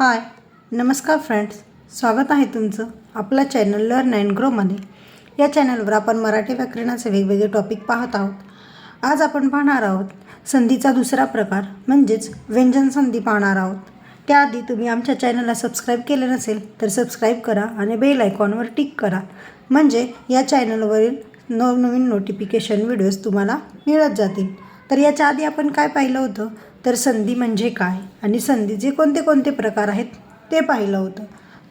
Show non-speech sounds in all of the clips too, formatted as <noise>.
हाय नमस्कार फ्रेंड्स स्वागत आहे तुमचं आपला चॅनल लर्न अँड ग्रोमध्ये या चॅनलवर आपण मराठी व्याकरणाचे वेगवेगळे टॉपिक पाहत आहोत. आज आपण पाहणार आहोत संधीचा दुसरा प्रकार म्हणजेच व्यंजन संधी पाहणार आहोत. त्याआधी तुम्ही आमच्या चॅनलला सबस्क्राईब केले नसेल तर सबस्क्राईब करा आणि बेल आयकॉनवर टिक करा. म्हणजे या चॅनलवरील नवनवीन नोटिफिकेशन व्हिडिओज तुम्हाला मिळत जातील. तर याच्या आधी आपण काय पाहिलं होतं? तर संधी म्हणजे काय? आणि संधीचे कोणते कोणते प्रकार आहेत ते पाहिलं होतं.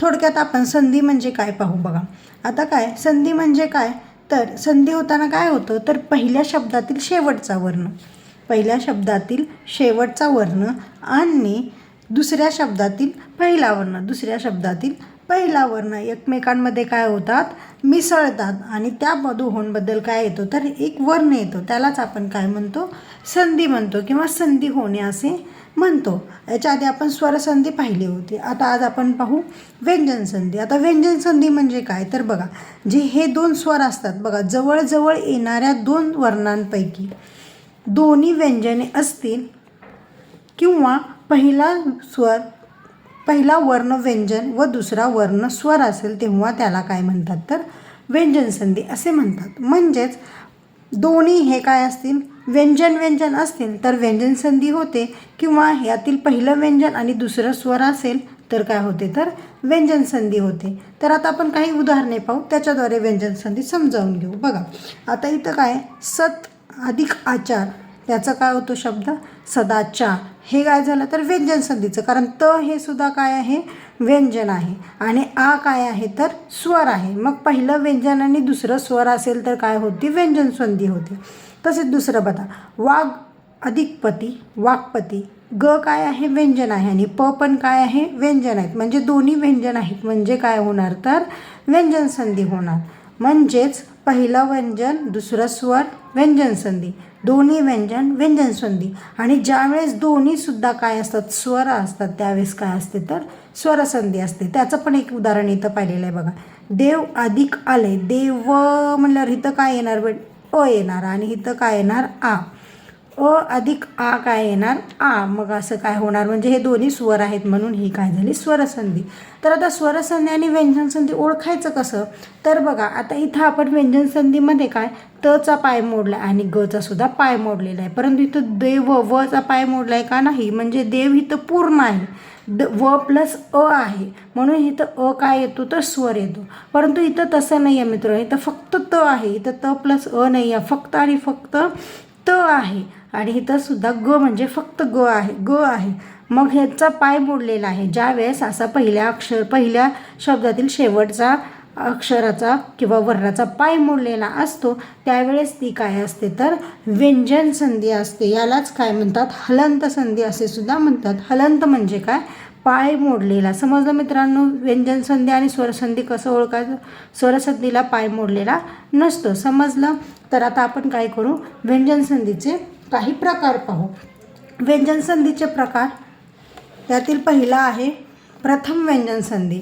थोडक्यात आपण संधी म्हणजे काय पाहू बघा. आता काय? संधी म्हणजे काय? तर संधी होताना काय होतं? तर पहिल्या शब्दातील शेवटचा वर्ण. पहिल्या शब्दातील शेवटचा वर्ण आणि दुसऱ्या शब्दातील पहिला वर्ण. दुसऱ्या शब्दातील पहिला वर्ण. एकमेकांमध्ये काय होतात? मिसळतात. आणि त्या मधुहोणबद्दल काय येतो? तर एक वर्ण येतो. त्यालाच आपण काय म्हणतो? संधी म्हणतो किंवा संधी होणे असे म्हणतो. याच्या आधी आपण स्वरसंधी पाहिली होती. आता आज आपण पाहू व्यंजन संधी. आता व्यंजन संधी म्हणजे काय? तर बघा जे हे दोन स्वर असतात बघा जवळजवळ येणाऱ्या दोन वर्णांपैकी दोन्ही व्यंजने असतील किंवा पहिला स्वर पहिला वर्ण व्यंजन व दुसरा वर्ण स्वर असेल तेव्हा त्याला काय म्हणतात? तर व्यंजन संधी असे म्हणतात. म्हणजेच दोन्ही हे काय असतील? व्यंजन व्यंजन असतील तर व्यंजन संधी होते. किंवा यातील पहिलं व्यंजन आणि दुसरं स्वर असेल तर काय होते? तर व्यंजन संधी होते. तर आता आपण काही उदाहरणे पाहू. त्याच्याद्वारे व्यंजन संधी समजावून घेऊ. बघा आता इथं काय? सत अधिक आचार. त्याचा काय होतो शब्द? सदाचार. हे काय झालं? तर व्यंजन संधीचं. कारण त हे सुद्धा काय आहे? व्यंजन आहे. आणि आ काय आहे तर स्वर आहे. मग पहिलं व्यंजन आणि दुसरं स्वर असेल तर काय होती? व्यंजन संधी होते. तसेच दुसरं बघा. वाघ अधिकपती वाघपती ग काय आहे? व्यंजन आहे. आणि प पण काय आहे? व्यंजन आहेत. म्हणजे दोन्ही व्यंजन आहेत. म्हणजे काय होणार तर? व्यंजन संधी होणार. म्हणजेच पहिलं व्यंजन दुसरं स्वर व्यंजन संधी. दोन्ही व्यंजन व्यंजन संधी. आणि ज्यावेळेस दोन्हीसुद्धा काय असतात? स्वर असतात. त्यावेळेस काय असते तर? स्वरसंधी असते. त्याचं पण एक उदाहरण इथं पाहिलेलं आहे बघा. देव अधिक आले. देव म्हणल्यावर इथं काय येणार बेट अ येणार आणि इथं काय येणार? आ. अ अधिक आ काय येणार? आ. मग असं काय होणार? म्हणजे हे दोन्ही स्वर आहेत म्हणून ही काय झाली? स्वरसंधी. तर आता स्वरसंधी आणि व्यंजनसंधी ओळखायचं कसं? तर बघा आता इथं आपण व्यंजन संधीमध्ये काय? तचा पाय मोडला आणि गचा सुद्धा पाय मोडलेला आहे. परंतु इथं देव वचा पाय मोडला आहे का नाही? म्हणजे देव इथं पूर्ण आहे. द व प्लस अ आहे. म्हणून इथं अ काय येतो तर स्वर येतो. परंतु इथं तसं नाही आहे मित्र. इथं फक्त त आहे. इथं त प्लस अ नाही आहे फक्त आणि फक्त त आहे. आणि इथं सुद्धा ग म्हणजे फक्त ग आहे. ग आहे. मग ह्याचा पाय मोडलेला आहे. ज्या वेळेस असा पहिल्या अक्षर पहिल्या शब्दातील शेवटचा अक्षराचा किंवा वर्णाचा पाय मोडलेला असतो त्यावेळेस ती काय असते तर व्यंजन संधी असते. यालाच काय म्हणतात? हलंत संधी असे सुद्धा म्हणतात. हलंत म्हणजे काय? पाय मोडलेला. समजलं मित्रांनो? व्यंजन संधी आणि स्वरसंधी कसं ओळखायचं? स्वरसंधीला पाय मोडलेला नसतो. समजलं? तर आता आपण काय करू? व्यंजन संधीचे काही प्रकार पाहू. व्यंजन संधीचे प्रकार त्यातील पहिला आहे प्रथम व्यंजन संधी.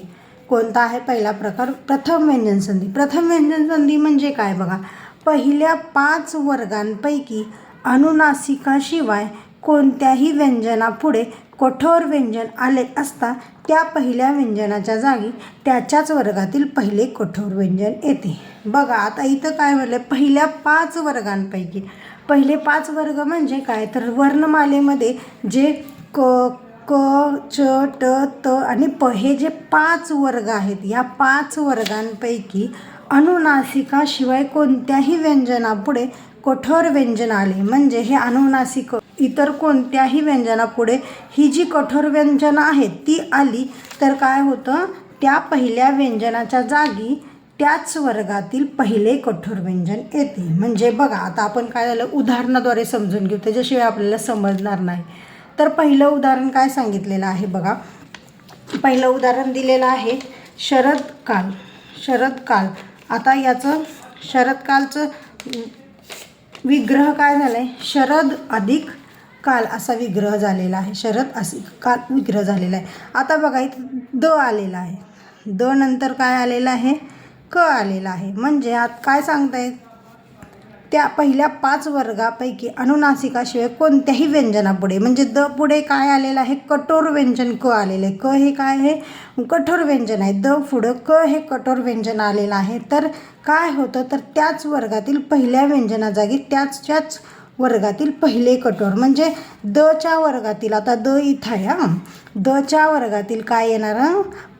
कोणता आहे पहिला प्रकार? प्रथम व्यंजन संधी. प्रथम व्यंजन संधी म्हणजे काय बघा? पहिल्या पाच वर्गांपैकी अनुनासिकाशिवाय कोणत्याही व्यंजनापुढे कठोर व्यंजन आले असता त्या पहिल्या व्यंजनाच्या जागी त्याच्याच वर्गातील पहिले कठोर व्यंजन येते. बघा आता इथं काय म्हटलं पहिल्या पाच वर्गांपैकी. पहिले पाच वर्ग म्हणजे काय? तर वर्णमालेमध्ये जे क क च ट त आणि प हे जे पाच वर्ग आहेत या पाच वर्गांपैकी अनुनासिकाशिवाय कोणत्याही व्यंजनापुढे कठोर व्यंजन आले. म्हणजे हे अनुनासिक इतर कोणत्याही व्यंजनापुढे ही जी कठोर व्यंजनं आहेत ती आली तर काय होतं? त्या पहिल्या व्यंजनाच्या जागी त्याच वर्गातील पहिले कठोर व्यंजन येते. म्हणजे बघा आता आपण काय झालं? उदाहरणाद्वारे समजून घेऊ. त्याच्याशिवाय आपल्याला समजणार नाही. तर पहिलं उदाहरण काय सांगितलेलं आहे बघा. पहिलं उदाहरण दिलेलं आहे शरदकाल शरदकाल आता याचं शरदकालचं विग्रह काय झालं आहे शरद अधिक काल असा विग्रह झालेला आहे. शरद असे काल विग्रह झालेला आहे. आता बघा इथं द आलेला आहे. द नंतर काय आलेलं आहे? क आलेला आहे. म्हणजे आत काय सांगतायत? त्या पहिल्या पाच वर्गापैकी अनुनासिकाशिवाय कोणत्याही व्यंजनापुढे म्हणजे द पुढे काय आलेलं आहे? कठोर व्यंजन क आलेलं आहे. क हे काय आहे? कठोर व्यंजन आहे. द पुढं क हे कठोर व्यंजन आलेलं आहे. तर काय होतं? तर त्याच वर्गातील पहिल्या व्यंजनाजागी त्याच्याच वर्गातील पहिले कठोर. म्हणजे दच्या वर्गातील आता द इथं आहे हां. दच्या वर्गातील काय येणार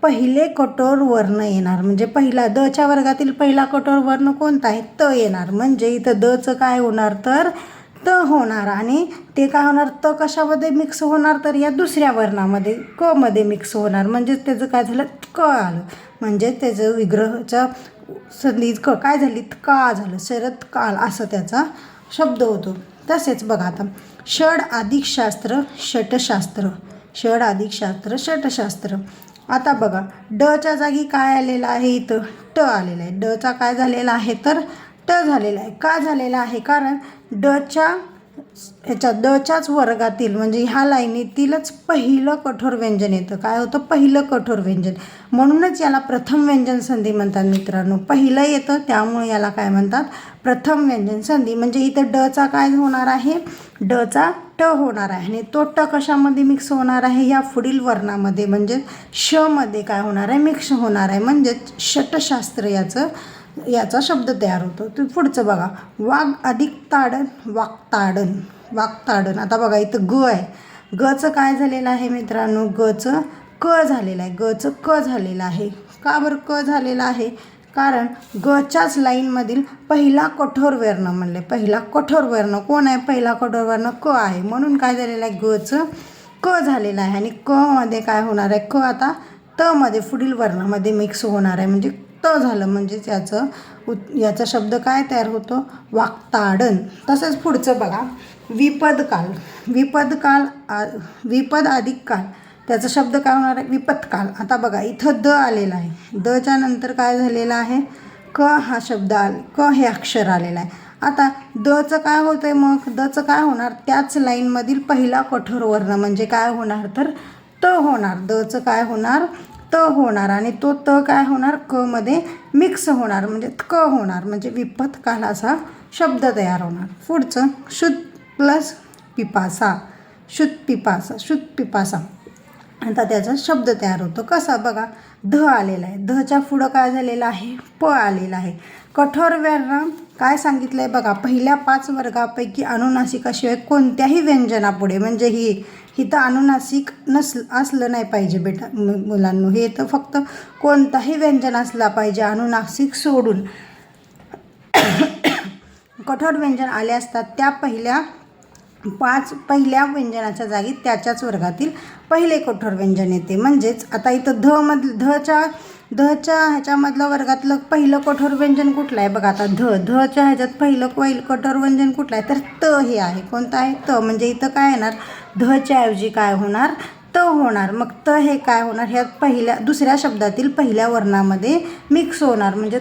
पहिले कठोर वर्ण येणार. म्हणजे पहिला दच्या वर्गातील पहिला कठोर वर्ण कोणता आहे? त येणार. म्हणजे इथं दचं काय होणार तर त होणार. आणि ते काय होणार? त कशामध्ये मिक्स होणार तर या दुसऱ्या वर्णामध्ये क मध्ये मिक्स होणार. म्हणजेच त्याचं काय झालं? क आलं. म्हणजे त्याचं विग्रहाच्या संधी क. काय झाली? का झालं. शरद काल असं त्याचा शब्द होतो. तसेच बघा आता षड अधिक शास्त्र षटशास्त्र. षड अधिक शास्त्र षटशास्त्र. आता बघा डच्या जागी काय आलेलं आहे इथं? ट आलेलं आहे. डचा काय झालेला आहे तर? ट झालेला आहे. का झालेला आहे? कारण डच्या ह्याच्या दच्याच वर्गातील म्हणजे ह्या लाईनीतीलच पहिलं कठोर व्यंजन येतं. काय होतं? पहिलं कठोर व्यंजन. म्हणूनच याला प्रथम व्यंजन संधी म्हणतात मित्रांनो. पहिलं येतं त्यामुळे याला काय म्हणतात? प्रथम व्यंजन संधी. म्हणजे इथं डचा काय होणार आहे? डचा ट होणार आहे. आणि तो ट कशामध्ये मिक्स होणार आहे? या पुढील वर्णामध्ये. म्हणजे श मध्ये काय होणार आहे? मिक्स होणार आहे. म्हणजेच षटशास्त्र याचं याचा शब्द तयार होतो. तू पुढचं बघा. वाघ अधिक ताडण वागताडण वागताडण आता बघा इथं ग आहे. गचं काय झालेलं आहे मित्रांनो? गचं क झालेलं आहे. गचं क झालेलं आहे. का बरं क झालेलं आहे? कारण गच्याच लाईनमधील पहिला कठोर वर्ण म्हणले. पहिला कठोर वर्ण कोण आहे? पहिला कठोर वर्ण क आहे. म्हणून काय झालेलं आहे? गचं क झालेलं आहे. आणि क मध्ये काय होणार आहे? क आता त मध्ये पुढील वर्णामध्ये मिक्स होणार आहे. म्हणजे त झालं म्हणजेच याचं उ याचा शब्द काय तयार होतो? वाक्ताडन. तसंच पुढचं बघा. विपदकाल. विपदकाल विपद काल आ विपद अधिक काल. त्याचा शब्द काय होणार आहे? विपत्काल. आता बघा इथं द आलेला आहे. दच्या नंतर काय झालेलं आहे? क हा शब्द आले क हे अक्षर आलेलं आहे. आता दचं काय होतं आहे मग? दचं काय होणार? त्याच लाईनमधील पहिला कठोर वर्ण म्हणजे काय होणार? तर त होणार. दचं काय होणार? त होणार. आणि तो त काय होणार? क मध्ये मिक्स होणार. म्हणजे क होणार. म्हणजे विपत असा शब्द तयार होणार. पुढचं शुद्ध प्लस पिपासा. शुद्ध पिपासा. शुद्ध पिपासा. आता त्याचा शब्द तयार होतो. कसा? बघा ध आलेला आहे. धच्या पुढं काय झालेलं आहे? प आलेला आहे. कठोर वर्ण काय सांगितलं आहे बघा पहिल्या पाच वर्गापैकी अनुनासिकाशिवाय कोणत्याही व्यंजनापुढे म्हणजे ही ही तर अनुनासिक नस असलं नाही पाहिजे बेटा मु- मुलांनो. हे तर फक्त कोणताही व्यंजन असला पाहिजे अनुनासिक सोडून. <coughs> कठोर व्यंजन आले असतात त्या पहिल्या पाच पहिल्या व्यंजनाच्या जागी त्याच्याच वर्गातील पहिले कठोर व्यंजन येते. म्हणजेच आता इथं ध मधलं धच्या धच्या ह्याच्यामधलं वर्गातलं पहिलं कठोर व्यंजन कुठलं आहे? बघा आता ध धच्या ह्याच्यात पहिलं पहिलं कठोर व्यंजन कुठलं आहे? तर त हे आहे. कोणतं आहे? त म्हणजे इथं काय येणार? धच्या ऐवजी काय होणार? त होणार. मग त हे काय होणार? ह्या पहिल्या दुसऱ्या शब्दातील पहिल्या वर्णामध्ये मिक्स होणार. म्हणजे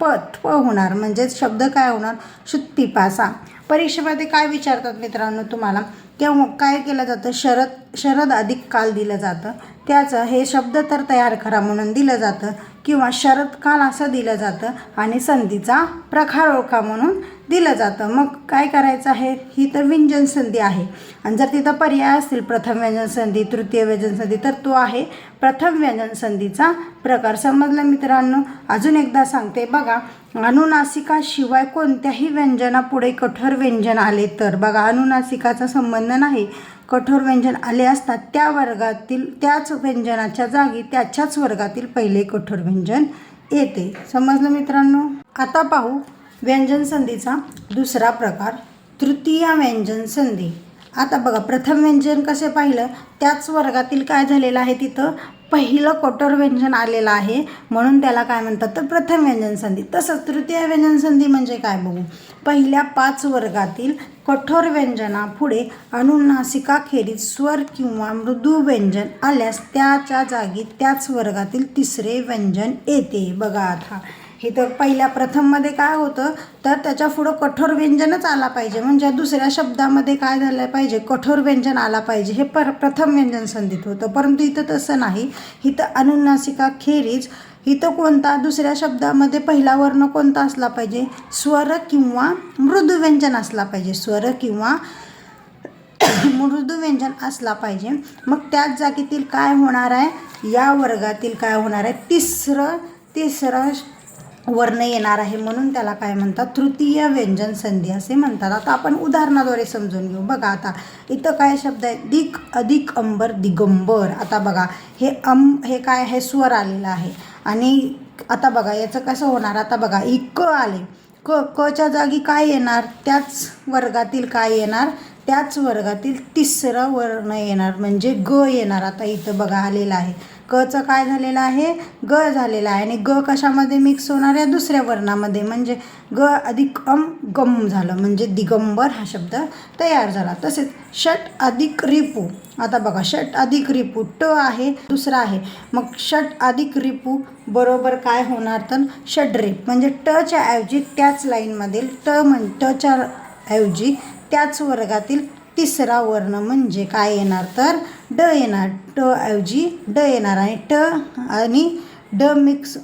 प प होणार. म्हणजेच शब्द काय होणार? शुत्पिपासा. परीक्षेमध्ये काय विचारतात मित्रांनो तुम्हाला? तेव्हा काय केलं जातं? शरद शरद अधिक काल दिलं जातं. त्याचं हे शब्द तर तयार करा म्हणून दिलं जातं किंवा शरदकाल असं दिलं जातं आणि संधीचा प्रकार ओळखा म्हणून दिलं जातं. मग काय करायचं आहे? ही तर व्यंजन संधी आहे. आणि जर तिथं पर्याय असतील प्रथम व्यंजन संधी तृतीय व्यंजन संधी तर तो आहे. प्रथम व्यंजन संधीचा प्रकार समजलं मित्रांनो? अजून एकदा सांगते बघा अनुनासिकाशिवाय कोणत्याही व्यंजनापुढे कठोर व्यंजन आले तर. बघा अनुनासिकाचा संबंध नाही. कठोर व्यंजन आले असतात त्या वर्गातील त्याच व्यंजनाच्या जागी त्याच्याच वर्गातील पहिले कठोर व्यंजन येते. समजलं मित्रांनो? आता पाहू व्यंजन संधीचा दुसरा प्रकार तृतीय व्यंजन संधी. आता बघा प्रथम व्यंजन कसे पाहिलं? त्याच वर्गातील काय झालेलं आहे तिथं? पहिलं कठोर व्यंजन आलेलं आहे. म्हणून त्याला काय म्हणतात? तर प्रथम व्यंजन संधी. तसंच तृतीय व्यंजन संधी म्हणजे काय बघू? पहिल्या पाच वर्गातील कठोर व्यंजनापुढे अनुनासिकाखेरीज स्वर किंवा मृदू व्यंजन आल्यास त्याच्या जागी त्याच वर्गातील तिसरे व्यंजन येते. बघा आता. हे तर पहिल्या प्रथममध्ये काय होतं? तर त्याच्या पुढं कठोर व्यंजनच आला पाहिजे. म्हणजे दुसऱ्या शब्दामध्ये काय झालं पाहिजे? कठोर व्यंजन आला पाहिजे. हे पर प्रथम व्यंजन संधीत होतं. परंतु इथं तसं नाही. इथं अनुनासिकाखेरीज इथं कोणता? दुसऱ्या शब्दामध्ये पहिला वर्ण कोणता असला पाहिजे? स्वर किंवा मृदू व्यंजन असला पाहिजे. स्वर किंवा <coughs> मृदू व्यंजन असला पाहिजे. मग त्याच जागेतील काय होणार आहे? या वर्गातील काय होणार आहे? तिसरं तिसरं वर्ण येणार आहे म्हणून त्याला काय म्हणतात? तृतीय व्यंजन संधी असे म्हणतात. आता आपण उदाहरणाद्वारे समजून घेऊ. बघा आता इथं काय शब्द आहे? दिक अधिक अंबर दिगंबर. आता बघा हे अम हे काय हे स्वर आलेलं आहे. आणि आता बघा याचं कसं होणार? आता बघा इ क आले क कच्या जागी काय येणार? त्याच वर्गातील काय येणार? त्याच वर्गातील तिसरं वर्ण येणार. म्हणजे ग येणार. आता इथं बघा आलेलं आहे. कचं काय झालेलं आहे? ग झालेलं आहे. आणि ग कशामध्ये मिक्स होणार आहे? दुसऱ्या वर्णामध्ये. म्हणजे ग अधिक अम गम झालं. म्हणजे दिगंबर हा शब्द तयार झाला. तसेच षट अधिक रिपू. आता बघा षट अधिक रिपू. ट आहे दुसरा आहे. मग षट अधिक रिपू बरोबर काय होणार? तर षड्रिप म्हणजे टच्या ऐवजी त्याच लाईनमधील ट म्हण टच्या ऐवजी त्याच वर्गातील तिसरा वर्ण म्हणजे काय येणार तर ड येणार ट ऐवजी ड येणार आणि ट आणि ड मिक्स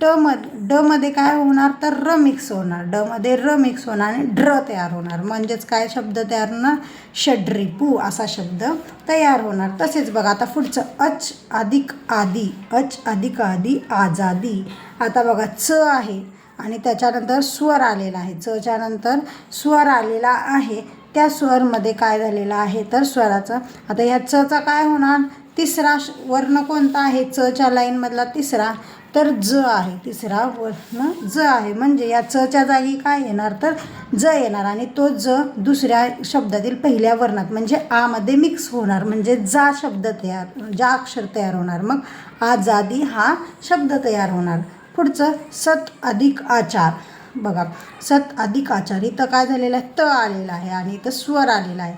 ट मध डमध्ये काय होणार तर र मिक्स होणार. डमध्ये र मिक्स होणार आणि ड्र तयार होणार. म्हणजेच काय शब्द तयार होणार? षड्रिपू असा शब्द तयार होणार. तसेच बघा आता पुढचं अच अधिक आदी अच अधिक आदी आजादी. आता बघा च आहे आणि त्याच्यानंतर स्वर आलेला आहे. चच्या नंतर स्वर आलेला आहे. त्या स्वरमध्ये काय झालेलं आहे? तर स्वराचं. आता या चचा काय होणार? तिसरा श- वर्ण कोणता आहे? चच्या लाईनमधला तिसरा. तर ज आहे. तिसरा वर्ण ज आहे. म्हणजे या चच्या जागी काय येणार? तर ज येणार आणि तो ज दुसऱ्या शब्दातील पहिल्या वर्णात म्हणजे आमध्ये मिक्स होणार. म्हणजे जा शब्द तयार जा अक्षर तयार होणार. मग आजादी हा शब्द तयार होणार. पुढचं सत अधिक आचार. बघा सत अधिक आचारी तर काय झालेलं आहे? त आलेला आहे आणि इथं स्वर आलेला आहे.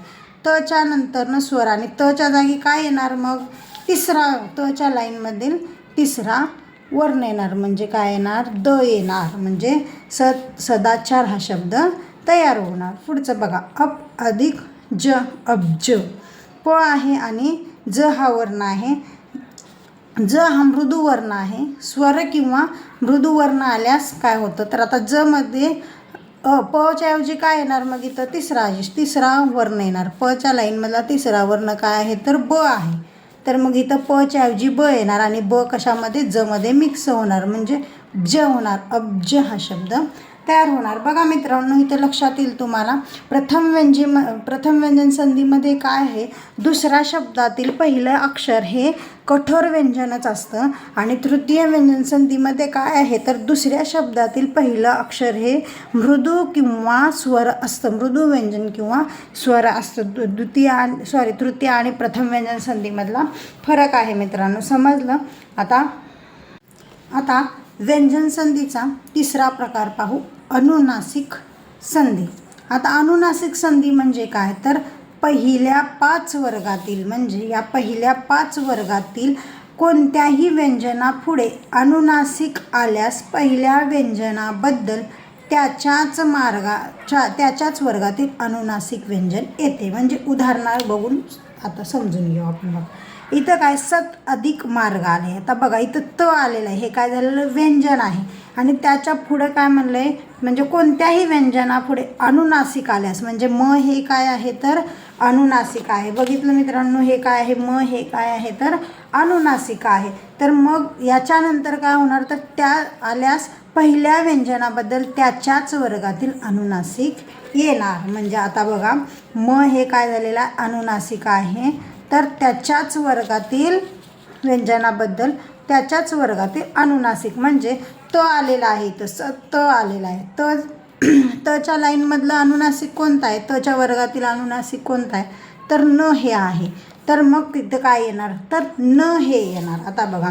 तच्या नंतरनं स्वर आणि तच्या जागी काय येणार मग? तिसरा तच्या लाईनमधील तिसरा वर्ण येणार. म्हणजे काय येणार? द येणार. म्हणजे सद सदाचार हा शब्द तयार होणार. पुढचं बघा अप अधिक ज अब्ज. प आहे आणि ज हा वर्ण आहे. ज हा मृदू वर्ण आहे. स्वर किंवा मृदू वर्ण आल्यास काय होतं? तर आता ज मध्ये पच्या ऐवजी काय येणार मग इथं? तिसरा तिसरा वर्ण येणार. पच्या लाईनमधला तिसरा वर्ण काय आहे? तर ब आहे. तर मग इथं पच्या ऐवजी ब येणार आणि ब कशामध्ये? जमध्ये मिक्स होणार. म्हणजे ज होणार. अब्ज हा शब्द. तयार होणार. बघा मित्रांनो इथं लक्षात येईल तुम्हाला प्रथम व्यंजी म प्रथम व्यंजन संधीमध्ये काय आहे? दुसऱ्या शब्दातील पहिलं अक्षर हे कठोर व्यंजनच असतं. आणि तृतीय व्यंजन संधीमध्ये काय आहे? तर दुसऱ्या शब्दातील पहिलं अक्षर हे मृदू किंवा स्वर असतं. मृदू व्यंजन किंवा स्वर असतं. द्वितीय आणि सॉरी तृतीय आणि प्रथम व्यंजन संधीमधला फरक आहे मित्रांनो. समजलं? आता आता व्यंजन संधीचा तिसरा प्रकार पाहू. अनुनासिक संधी. आता अनुनासिक संधी म्हणजे काय? तर पहिल्या पाच वर्गातील म्हणजे या पहिल्या पाच वर्गातील कोणत्याही व्यंजनापुढे अनुनासिक आल्यास पहिल्या व्यंजनाबद्दल त्याच्याच मार्गाच्या त्याच्याच वर्गातील अनुनासिक व्यंजन येते. म्हणजे उदाहरणार्थ बघून आता समजून घेऊ आपण बघ. इथं काय सत अधिक मार्ग आले. आता बघा इथं त आलेलं आहे. हे काय झालेलं? व्यंजन आहे. आणि त्याच्या पुढे काय म्हणलं आहे म्हणजे कोणत्याही व्यंजनापुढे अनुनासिक आल्यास म्हणजे म हे काय आहे तर अनुनासिक आहे. बघितलं मित्रांनो हे काय आहे? म हे काय आहे तर अनुनासिक आहे. तर मग याच्यानंतर काय होणार? तर त्या आल्यास पहिल्या व्यंजनाबद्दल त्याच्याच वर्गातील अनुनासिक येणार. म्हणजे आता बघा म हे काय झालेलं आहे? अनुनासिक आहे. तर त्याच्याच वर्गातील व्यंजनाबद्दल त्याच्याच वर्गातील अनुनासिक म्हणजे त आलेला आहे तसं त आलेला आहे. त <clears throat> तच्या लाईनमधलं अनुनासिक कोणता आहे? तच्या वर्गातील अनुनासिक कोणता आहे? तर न हे आहे. तर मग तिथं काय येणार? तर न हे येणार. आता बघा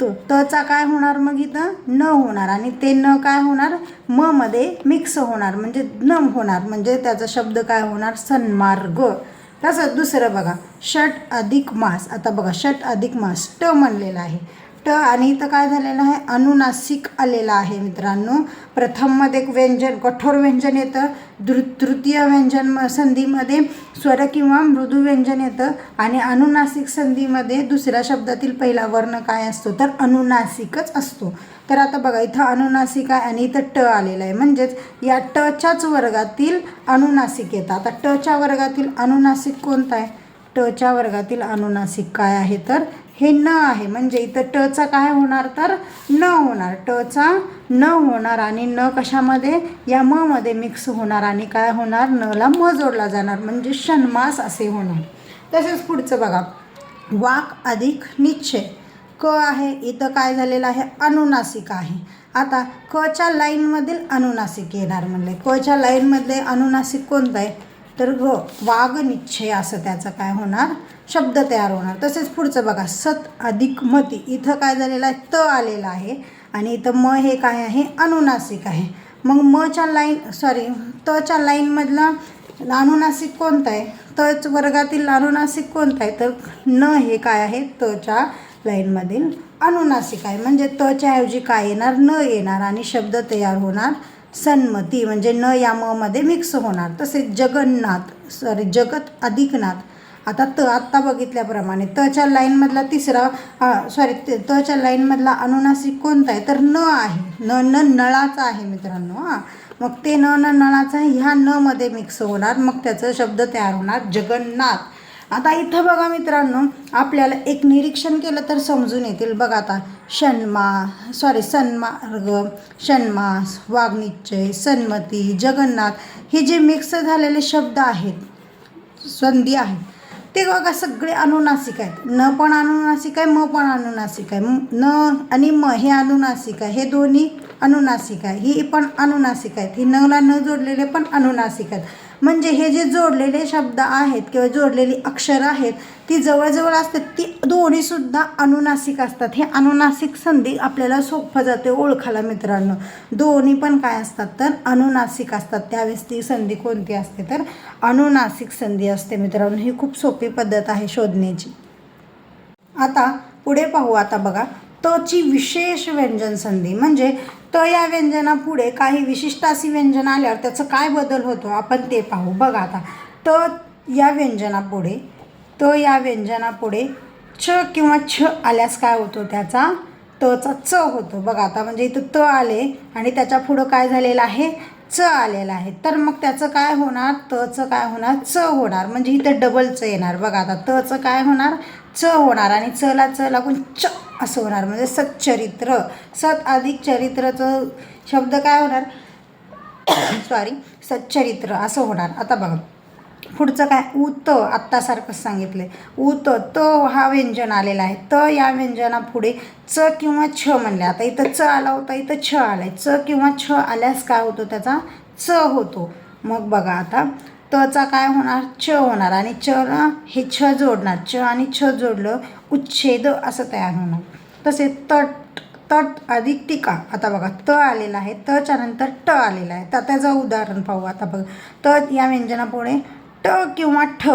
तो तचा काय होणार मग इथं? न होणार. आणि ते न काय होणार? म मध्ये मिक्स होणार. म्हणजे न होणार. म्हणजे त्याचा शब्द काय होणार? सन्मार्ग. तसंच दुसरं बघा षट अधिक मास. आता बघा षट अधिक मास ट म्हणलेला आहे. ट आणि इथं काय झालेलं आहे? अनुनासिक आलेलं आहे मित्रांनो. प्रथममध्ये एक व्यंजन कठोर व्यंजन येतं. दृ तृतीय व्यंजन म- संधीमध्ये स्वर किंवा मृदू व्यंजन येतं. आणि अनुनासिक संधीमध्ये दुसऱ्या शब्दातील पहिला वर्ण काय असतो? तर अनुनासिकच असतो. तर आता बघा इथं अनुनासिक आहे आणि इथं ट आलेलं आहे. म्हणजेच या टच्याच वर्गातील अनुनासिक येतं. आता टच्या वर्गातील अनुनासिक कोणता आहे? टच्या वर्गातील अनुनासिक काय आहे? तर हे न आहे. म्हणजे इथं टचा काय होणार? तर न होणार. टचा न होणार आणि न कशामध्ये? या ममध्ये मध्ये मिक्स होणार आणि काय होणार? नला म जोडला जाणार. म्हणजे षण्मास असे होणार. तसेच पुढचं बघा. वाक अधिक निश्चय क आहे इथं काय झालेलं आहे? अनुनासिक आहे. आता कच्या लाईनमधील अनुनासिक येणार म्हणले. कच्या लाईनमध्ये अनुनासिक कोणतं आहे? तर ग वाघ निश्चय असं त्याचं काय होणार? शब्द तयार होणार. तसेच पुढचं बघा सत अधिक मती. इथं काय झालेलं आहे? त आलेलं आहे. आणि इथं म हे काय आहे? अनुनासिक आहे. मग मच्या लाईन सॉरी तच्या लाईनमधला अनुनासिक कोणतं आहे? तच वर्गातील अनुनासिक कोणता आहे? तर न हे काय आहे? तच्या लाईनमधील अनुनासिक आहे. म्हणजे तच्या ऐवजी काय येणार न येणार आणि शब्द तयार होणार सन्मती म्हणजे न या मध्ये मिक्स होणार. तसेच जगन्नाथ सॉरी जगत अधिकनाथ. आता त आत्ता बघितल्याप्रमाणे तच्या लाईनमधला तिसरा सॉरी तच्या लाईनमधला अनुनासिक कोणता आहे? तर न आहे. न न नळाचा आहे मित्रांनो हां. मग ते न न नळाचा ह्या न मध्ये मिक्स होणार. मग त्याचं शब्द तयार होणार जगन्नाथ. आता इथं बघा मित्रांनो आपल्याला एक निरीक्षण केलं तर समजून येतील. बघा आता षण्मा सॉरी सन्मार्ग षण्मास वाग्निश्चय सन्मती जगन्नाथ हे जे मिक्स झालेले शब्द आहेत संधी आहेत ते बघा सगळे अनुनासिक आहेत. न पण अनुनासिक आहे म पण अनुनासिक आहे. न आणि म हे अनुनासिक आहे. हे दोन्ही अनुनासिक आहे. ही पण अनुनासिक आहेत. ही नला न जोडलेले पण अनुनासिक आहेत. म्हणजे हे जे जोडलेले शब्द आहेत किंवा जोडलेली अक्षर आहेत ती जवळजवळ असतात ती दोन्हीसुद्धा अनुनासिक असतात. हे अनुनासिक संधी आपल्याला सोपं जाते ओळखायला मित्रांनो. दोन्ही पण काय असतात तर अनुनासिक असतात. त्यावेळेस ती संधी कोणती असते तर अनुनासिक संधी असते मित्रांनो. ही खूप सोपी पद्धत आहे शोधण्याची. आता पुढे पाहू. आता बघा तची विशेष व्यंजन संधी. म्हणजे त या व्यंजनापुढे काही विशिष्ट अशी व्यंजन आल्यावर त्याचं काय बदल होतो आपण ते पाहू. बघा आता त या व्यंजनापुढे त या व्यंजनापुढे छ किंवा छ आल्यास काय होतो त्याचा? तचा च होतो. बघा आता म्हणजे इथं त आले आणि त्याच्या पुढं काय झालेलं आहे? च आलेलं आहे. तर मग त्याचं काय होणार? तचं काय होणार? च होणार. म्हणजे इथं डबल च येणार. बघा आता तचं काय होणार? च होणार आणि चला च लागून च असं होणार. म्हणजे सच्चरित्र सत अधिक चरित्रचं शब्द काय होणार? <coughs> सॉरी सच्चरित्र असं होणार. आता बघा. पुढचं काय? उत आत्तासारखंच सांगितलं आहे उत त. हा व्यंजन आलेला आहे. त या व्यंजनापुढे च किंवा छ म्हणले आता इथं च आला होता इथं छ आला आहे च किंवा छ आल्यास काय होतो त्याचा? च होतो. मग बघा आता. तचा काय होणार? च होणार. आणि च हे छ जोडणार. च आणि छ जोडलं उच्छेद असं तयार होणार. तसे तट तट अधिक टीका. आता बघा त आलेला आहे. तच्या नंतर ट आलेला आहे. तर त्याचं उदाहरण पाहू. आता बघा त या व्यंजनापुढे ट किंवा ठ.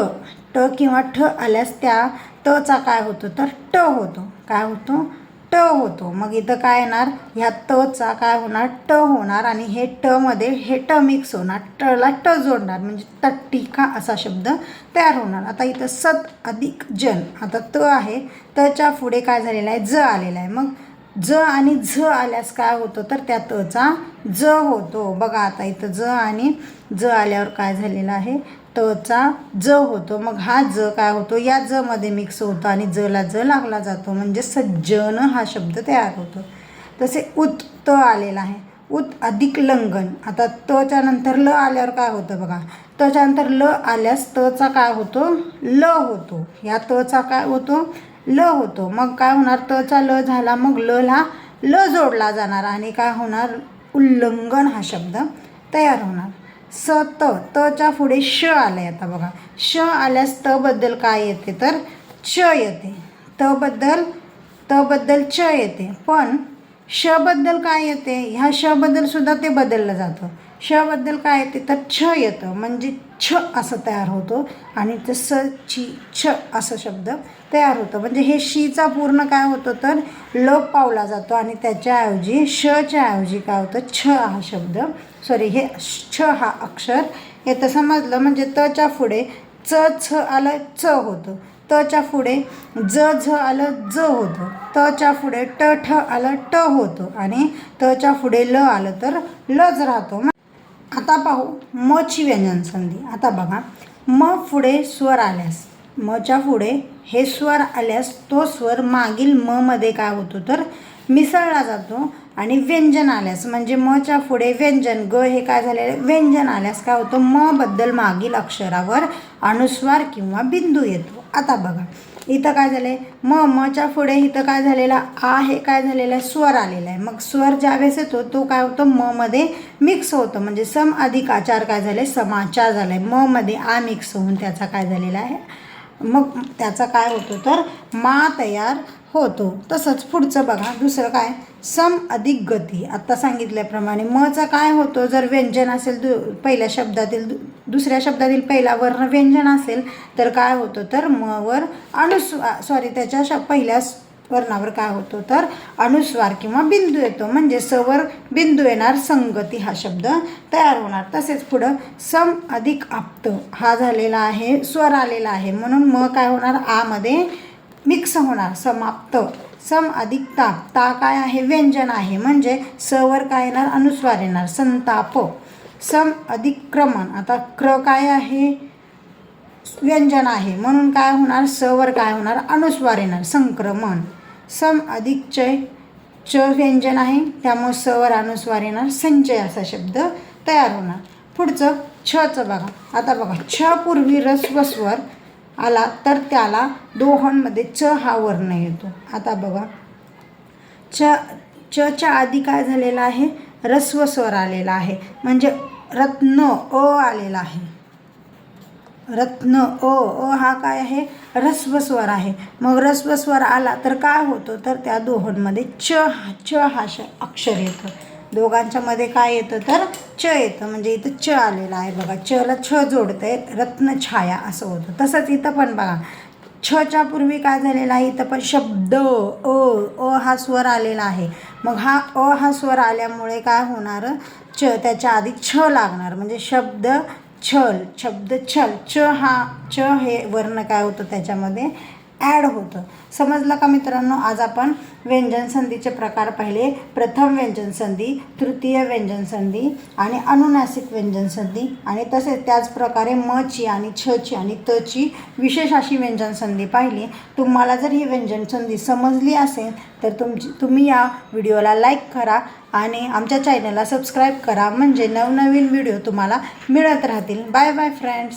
ट किंवा ठ आल्यास त्या तचा काय होतो? तर ट होतो. काय होतो? ट होतो. मग इथं काय येणार? ह्या तचा काय होणार? ट होणार आणि हे टमध्ये हे ट मिक्स होणार. टला ट जोडणार. म्हणजे तट्टिका असा शब्द तयार होणार. आता इथं सत अधिक जन. आता त आहे. तच्या पुढे काय झालेलं आहे? ज आलेला आहे. मग ज आणि झ आल्यास काय होतं? तर त्या तचा ज होतो. बघा आता इथं ज आणि ज आल्यावर काय झालेलं आहे? टचा ज होतो. मग हा ज काय होतो? या ज मध्ये मिक्स होतो आणि जला ज लागला जातो. म्हणजे सज्जन हा शब्द तयार होतो. तसे उत त आलेला आहे. उत अधिक लंघन आता तच्या नंतर ल आल्यावर काय होतं बघा? तच्या नंतर ल आल्यास तचा काय होतो? ल होतो. या तचा काय होतो? ल होतो. मग काय होणार? तचा ल झाला मग ल ला ल जोडला जाणार आणि काय होणार? उल्लंघन हा शब्द तयार होणार. स त तच्या पुढे श आलंय आता बघा. श आल्यास त बद्दल काय येते तर च येते. त बद्दल त बद्दल च येते. पण शबद्दल काय येते? ह्या शबद्दल सुद्धा ते बदललं जातं. शबद्दल काय येते? तर छ येतं. म्हणजे छ असं तयार होतो आणि ते स ची छ असं शब्द तयार होतं. म्हणजे हे शीचा पूर्ण काय होतं तर लोप पावला जातो आणि त्याच्याऐवजी शच्या ऐवजी काय होतं? छ हा शब्द सॉरी हे छ हा अक्षर. येतं समजलं म्हणजे तच्या पुढे च छ आलं च होतं. तच्या पुढे ज झ आलं ज होतं. तच्या पुढे ट ठ आलं ट होतं. आणि तच्या पुढे ल आलं तर लच राहतो. आता पाहू मची व्यंजन संधी आता बघा म पुढे स्वर आल्यास मच्या पुढे हे स्वर आल्यास तो स्वर मागील म मध्ये काय होतो तर मिसळला जातो. आणि व्यंजन आल्यास म्हणजे मच्या पुढे व्यंजन ग हे काय झालेलं व्यंजन आल्यास काय होतं? म बद्दल मागील अक्षरावर अनुस्वार किंवा बिंदू येतो. आता बघा इथं काय झालं आहे म मच्या पुढे इथं काय झालेलं? आ हे काय झालेलं आहे? स्वर आलेला आहे. मग स्वर ज्यावेळेस येतो तो काय होतो? म मध्ये मिक्स होतं. म्हणजे सम अधिक आचार काय झाले समाचार झाला आहे म मध्ये आ मिक्स होऊन त्याचा काय झालेला आहे? मग त्याचा काय होतो तर मा तयार होतो. तसंच पुढचं बघा. दुसरं काय? सम अधिक गती. आत्ता सांगितल्याप्रमाणे मचं काय होतो? जर व्यंजन असेल दु पहिल्या शब्दातील दु दुसऱ्या शब्दातील पहिला वर्ण व्यंजन असेल तर काय होतं? तर मवर अनुस्वा सॉरी त्याच्या श पहिल्या वर्णावर काय होतो? तर अनुस्वार किंवा बिंदू येतो. म्हणजे सवर बिंदू येणार संगती हा शब्द तयार होणार. तसेच पुढं सम अधिक आप्त हा झालेला आहे स्वर आलेला आहे. म्हणून म काय होणार? आमध्ये मिक्स होणार. समाप्त. सम अधिक ताप ता काय आहे? व्यंजन आहे. म्हणजे सवर काय येणार? अनुस्वार येणार. संताप. सम अधिक क्रमण आता क्र काय आहे? व्यंजन आहे. म्हणून काय होणार? सवर काय होणार? अनुस्वार येणार. संक्रमण. सम अधिक चय च व्यंजन आहे. त्यामुळे सवर अनुस्वार येणार. संचय असा शब्द तयार होणार. पुढचं छचं बघा. आता बघा. छ पूर्वी रस्वस्वर स्वर. आला तर त्याला दोहनमध्ये च हा वर्ण येतो. आता बघा. च चच्या आधी काय झालेलं आहे? रस्व स्वर आलेला आहे. म्हणजे रत्न अ आलेला आहे. रत्न अ अ हा काय आहे? रस्व स्वर आहे. मग रस्व स्वर आला तर काय होतं? तर त्या दोहनमध्ये च हा च हा श अक्षर येतं. दोघांच्या मध्ये काय येतं तर च येतं. म्हणजे इथं च आलेलं आहे बघा. चला छ जोडतं आहे रत्नछाया असं होतं. तसंच इथं पण बघा. छच्या पूर्वी काय झालेलं आहे? इथं पण शब्द अ अ हा स्वर आलेला आहे. मग हा अ हा स्वर आल्यामुळे काय होणार? च त्याच्या आधी छ लागणार. म्हणजे शब्द छल शब्द छल. च हा च हे वर्ण काय होतं त्याच्यामध्ये? ॲड होतं. समजलं का मित्रांनो? आज आपण व्यंजन संधीचे प्रकार पाहिले. प्रथम व्यंजन संधी तृतीय व्यंजन संधी आणि अनुनासिक व्यंजन संधी आणि तसेच त्याचप्रकारे मची आणि छची आणि तची विशेष अशी व्यंजन संधी पाहिली. तुम्हाला जर ही व्यंजन संधी समजली असेल तर तुमची तुम्ही या व्हिडिओला लाईक करा आणि आमच्या चॅनलला सबस्क्राईब करा. म्हणजे नवनवीन व्हिडिओ तुम्हाला मिळत राहतील. Bye bye friends.